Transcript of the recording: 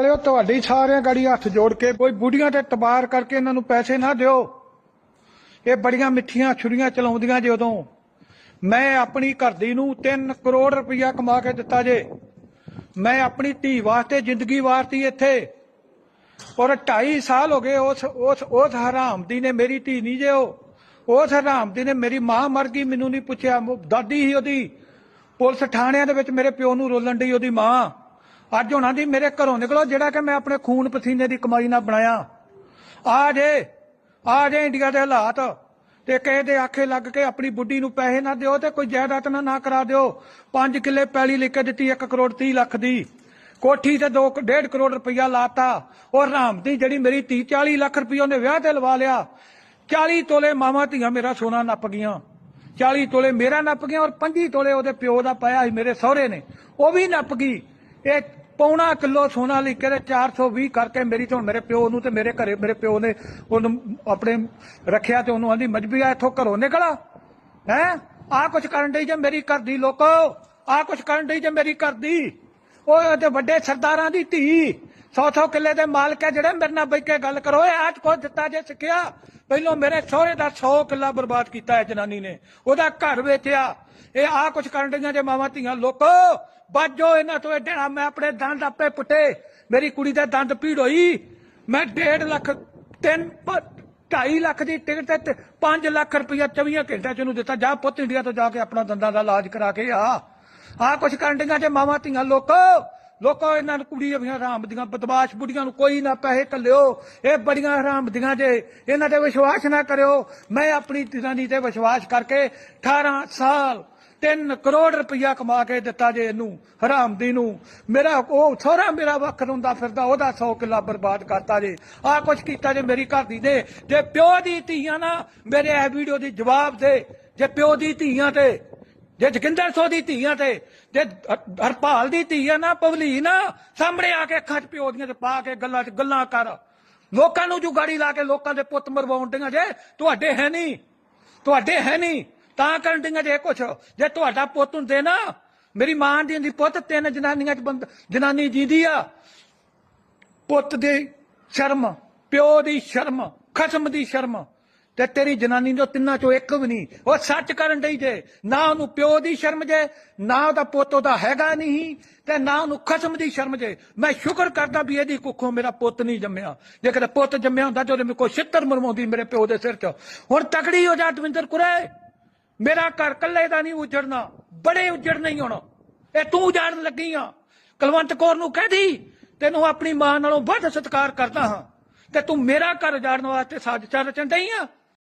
ਚਲਿਓ ਤੁਹਾਡੀ ਸਾਰਿਆਂ ਗਾੜੀ ਹੱਥ ਜੋੜ ਕੇ ਕੋਈ ਬੁੜੀਆਂ ਤੇ ਤਬਾਰ ਕਰਕੇ ਇਹਨਾਂ ਨੂੰ ਪੈਸੇ ਨਾ ਦਿਓ। ਇਹ ਬੜੀਆਂ ਮਿੱਠੀਆਂ ਛੁਰੀਆਂ ਚਲਾਉਂਦੀਆਂ ਜੇ ਉਦੋਂ। ਮੈਂ ਆਪਣੀ ਘਰ ਦੀ ਨੂੰ 3 ਕਰੋੜ ਰੁਪਇਆ ਕਮਾ ਕੇ ਦਿੱਤਾ ਜੇ। ਮੈਂ ਆਪਣੀ ਧੀ ਵਾਸਤੇ ਜ਼ਿੰਦਗੀ ਵਾਰਤੀ ਇੱਥੇ। ਔਰ 2.5 ਸਾਲ ਹੋ ਗਏ ਉਸ ਉਸ ਉਸ ਹਰਾਮਦੀ ਨੇ ਮੇਰੀ ਧੀ ਨਹੀਂ ਜੇ ਉਹ। ਉਸ ਹਰਾਮਦੀ ਨੇ ਮੇਰੀ ਮਾਂ ਮਰ ਗਈ, ਮੈਨੂੰ ਨਹੀਂ ਪੁੱਛਿਆ। ਦਾਦੀ ਹੀ ਉਹਦੀ। ਪੁਲਿਸ ਥਾਣਿਆਂ ਦੇ ਵਿੱਚ ਮੇਰੇ ਪਿਓ ਨੂੰ ਰੋਲਣ ਡਈ ਉਹਦੀ ਮਾਂ। ਅੱਜ ਹੋਣਾ ਦੀ ਮੇਰੇ ਘਰੋਂ ਨਿਕਲੋ, ਜਿਹੜਾ ਕਿ ਮੈਂ ਆਪਣੇ ਖੂਨ ਪਸੀਨੇ ਦੀ ਕਮਾਈ ਨਾਲ ਬਣਾਇਆ। ਆ ਜੇ ਆ ਜੇ ਇੰਡੀਆ ਦੇ ਹਾਲਾਤ, ਤੇ ਕਿਸੇ ਦੇ ਆਖੇ ਲੱਗ ਕੇ ਆਪਣੀ ਬੁੱਢੀ ਨੂੰ ਪੈਸੇ ਨਾ ਦਿਓ ਤੇ ਕੋਈ ਜਾਇਦਾਦ ਨਾ ਨਾ ਕਰਾ ਦਿਓ। 5 ਕਿੱਲੇ ਪੈਲੀ ਲਿਖ ਕੇ ਦਿੱਤੀ 1 ਕਰੋੜ 30 ਲੱਖ ਦੀ। ਕੋਠੀ ਤੇ 2 1.5 ਕਰੋੜ ਰੁਪਈਆ ਲਾਤਾ। ਔਰ ਹਰਾਮ ਦੀ ਜਿਹੜੀ ਮੇਰੀ 30 40 ਲੱਖ ਰੁਪਈਆ ਉਹਨੇ ਵਿਆਹ ਤੇ ਲਵਾ ਲਿਆ। 40 ਤੋਲੇ ਮਾਵਾਂ ਧੀਆਂ ਮੇਰਾ ਸੋਨਾ ਨੱਪ ਗਈਆਂ। 40 ਤੋਲੇ ਮੇਰਾ ਨੱਪ ਗਿਆ ਔਰ 25 ਤੋਲੇ ਉਹਦੇ ਪਿਓ ਦਾ ਪਾਇਆ ਸੀ, ਮੇਰੇ ਸਹੁਰੇ ਨੇ। ਉਹ ਵੀ ਨੱਪ ਗਈ। ਇਹ ਪੌਣਾ ਕਿਲੋ ਸੋਨਾ ਲਿਖ ਕੇ ਤੇ 420 ਕਰਕੇ ਮੇਰੀ ਤੋਂ ਮੇਰੇ ਪਿਓ ਨੂੰ ਤੇ ਮੇਰੇ ਘਰੇ, ਮੇਰੇ ਪਿਓ ਨੇ ਉਹਨੂੰ ਆਪਣੇ ਰੱਖਿਆ ਤੇ ਉਹਨੂੰ ਆਂਦੀ ਮਜਬੀਆ ਇੱਥੋਂ ਘਰੋਂ ਨਿਕਲਾ ਹੈ? ਆ ਕੁਛ ਕਰਨ ਡਈ ਜੇ ਮੇਰੀ ਘਰ ਦੀ ਲੋਕੋ? ਆ ਕੁਛ ਕਰਨ ਡਈ ਜੇ ਮੇਰੀ ਘਰ ਦੀ? ਉਹ ਤੇ ਵੱਡੇ ਸਰਦਾਰਾਂ ਦੀ ਧੀ। ਸੌ ਸੌ ਕਿੱਲੇ ਦੇ ਮਾਲਕ ਹੈ ਜਿਹੜੇ, ਮੇਰੇ ਨਾਲ ਬੈ ਕੇ ਗੱਲ ਕਰੋ, ਇਹ ਅੱਜ ਕੋ ਦਿੱਤਾ ਜੇ ਸਿੱਖਿਆ। ਪਹਿਲੋਂ ਮੇਰੇ ਸਹੁਰੇ ਦਾ 100 ਕਿੱਲਾ ਬਰਬਾਦ ਕੀਤਾ ਹੈ ਜਨਾਨੀ ਨੇ। ਉਹਦਾ ਘਰ ਵੇਚਿਆ। ਇਹ ਆ ਕੁਛ ਕਰਨ ਡਈਆਂ ਜੇ ਮਾਵਾਂ ਧੀਆਂ। ਲੋਕੋ, ਬਾਜੋ ਇਹਨਾਂ ਤੋਂ ਇਹ ਡੇਰਾ, ਮੈਂ ਆਪਣੇ ਦੰਦ ਆਪੇ ਪੁੱਟੇ। ਮੇਰੀ ਕੁੜੀ ਦੇ ਦੰਦ ਪੀੜ ਹੋਈ। ਮੈਂ 1.5 ਲੱਖ 3 2.5 ਲੱਖ ਦੀ ਟਿਕਟ ਤੇ 5 ਲੱਖ ਰੁਪਇਆ 24 ਘੰਟਿਆਂ ਚ ਉਹਨੂੰ ਦਿੱਤਾ। ਜਾ ਪੁੱਤ ਇੰਡੀਆ ਤੋਂ ਜਾ ਕੇ ਆਪਣਾ ਦੰਦਾਂ ਦਾ ਇਲਾਜ ਕਰਾ ਕੇ ਆ। ਆ ਕੁਛ ਕਰਨ ਡੀਆਂ ਜੇ ਮਾਵਾਂ ਧੀਆਂ। ਲੋਕੋ ਲੋਕੋ ਇਹਨਾਂ ਨੂੰ ਕੁੜੀ ਦੀਆਂ ਹਰਾਮ ਦੀਆਂ, ਬਦਮਾਸ਼ ਬੁੱਢੀਆਂ ਨੂੰ ਕੋਈ ਨਾ ਪੈਸੇ ਕੱਲਿਓ ਇਹ ਬੜੀਆਂ ਹਰਾਮ ਦੀਆਂ ਜੇ, ਇਹਨਾਂ ਤੇ ਵਿਸ਼ਵਾਸ ਨਾ ਕਰਿਓ। ਮੈਂ ਆਪਣੀ ਜਨਾਨੀ ਤੇ ਵਿਸ਼ਵਾਸ ਕਰਕੇ 18 ਸਾਲ 3 ਕਰੋੜ ਰੁਪਇਆ ਕਮਾ ਕੇ ਦਿੱਤਾ ਜੇ ਇਹਨੂੰ ਹਰਾਮਦੀ ਨੂੰ। ਮੇਰਾ ਉਹ ਸਹੁਰਾ ਮੇਰਾ ਵੱਖ ਹੁੰਦਾ ਫਿਰਦਾ, ਉਹਦਾ 100 ਕਿੱਲਾ ਬਰਬਾਦ ਕਰਤਾ ਜੇ। ਆ ਕੁਛ ਕੀਤਾ ਜੇ ਮੇਰੀ ਘਰ ਦੀ ਦੇ ਜੇ ਪਿਓ ਦੀ ਧੀਆਂ ਨਾ, ਮੇਰੇ ਇਹ ਵੀਡੀਓ ਦੀ ਜਵਾਬ ਦੇ। ਜੇ ਪਿਓ ਦੀ ਧੀਆਂ ਤੇ ਜੇ ਜਗਿੰਦਰ ਸੋ ਦੀ ਧੀਆਂ ਤੇ, ਜੇ ਹਰਪਾਲ ਦੀ ਧੀ ਆ ਨਾ ਪਵਲੀ ਨਾ ਸਾਹਮਣੇ ਆ ਕੇ ਅੱਖਾਂ 'ਚ ਪਿਓ ਦੀਆਂ ਤੇ ਪਾ ਕੇ ਗੱਲਾਂ 'ਚ ਗੱਲਾਂ ਕਰ। ਲੋਕਾਂ ਨੂੰ ਜੁਗਾੜੀ ਲਾ ਕੇ ਲੋਕਾਂ ਦੇ ਪੁੱਤ ਮਰਵਾਉਣ ਡੀਆਂ ਜੇ, ਤੁਹਾਡੇ ਹੈ ਨਹੀਂ ਤੁਹਾਡੇ ਹੈ ਨਹੀਂ ਤਾਂ ਕਰਨ ਡੀਆਂ ਜੇ ਕੁਛ। ਜੇ ਤੁਹਾਡਾ ਪੁੱਤ ਹੁੰਦੇ ਨਾ, ਮੇਰੀ ਮਾਂ ਦੀ ਹੁੰਦੀ ਪੁੱਤ ਤਿੰਨ ਜਨਾਨੀਆਂ 'ਚ ਬੰਦ, ਜਨਾਨੀ ਜੀਦੀ ਆ। ਪੁੱਤ ਦੀ ਸ਼ਰਮ, ਪਿਓ ਦੀ ਸ਼ਰਮ, ਖਸਮ ਦੀ ਸ਼ਰਮ। ਤੇ ਤੇਰੀ ਜਨਾਨੀ ਨੂੰ ਤਿੰਨਾਂ ਚੋਂ ਇੱਕ ਵੀ ਨਹੀਂ। ਉਹ ਸੱਚ ਕਰਨ ਡਈ ਜੇ। ਨਾ ਉਹਨੂੰ ਪਿਓ ਦੀ ਸ਼ਰਮ ਜੇ, ਨਾ ਉਹਦਾ ਪੁੱਤ ਉਹਦਾ ਹੈਗਾ ਨਹੀਂ। ਤੇ ਨਾ ਉਹਨੂੰ ਖਸਮ ਦੀ ਸ਼ਰਮ ਜੇ। ਮੈਂ ਸ਼ੁਕਰ ਕਰਦਾ ਵੀ ਇਹਦੀ ਕੁੱਖੋਂ ਮੇਰਾ ਪੁੱਤ ਨਹੀਂ ਜੰਮਿਆ। ਜੇ ਕਦੇ ਪੁੱਤ ਜੰਮਿਆ ਹੁੰਦਾ ਤੇ ਉਹਦੇ ਮੇਰੇ ਕੋਲ ਛਿੱਤਰ ਮਰਵਾਉਂਦੀ ਮੇਰੇ ਪਿਓ ਦੇ ਸਿਰ 'ਚ। ਹੁਣ ਤਕੜੀ ਹੋ ਜਾ ਦਵਿੰਦਰ ਕੁਰੇ। ਮੇਰਾ ਘਰ ਕੱਲੇ ਦਾ ਨਹੀਂ ਉਜੜਨਾ। ਬੜੇ ਉਜੜਨਾ ਹੀ ਹੁਣ। ਇਹ ਤੂੰ ਉਜਾੜਨ ਲੱਗੀ ਆ। ਕੁਲਵੰਤ ਕੌਰ ਨੂੰ ਕਹਦੀ ਤੈਨੂੰ ਆਪਣੀ ਮਾਂ ਨਾਲੋਂ ਵੱਧ ਸਤਿਕਾਰ ਕਰਦਾ ਹਾਂ। ਤੇ ਤੂੰ ਮੇਰਾ ਘਰ ਉਜਾੜਨ ਵਾਸਤੇ ਸਾਜ਼ਿਸ਼ਾਂ ਰਚਣ ਡਈ ਆ?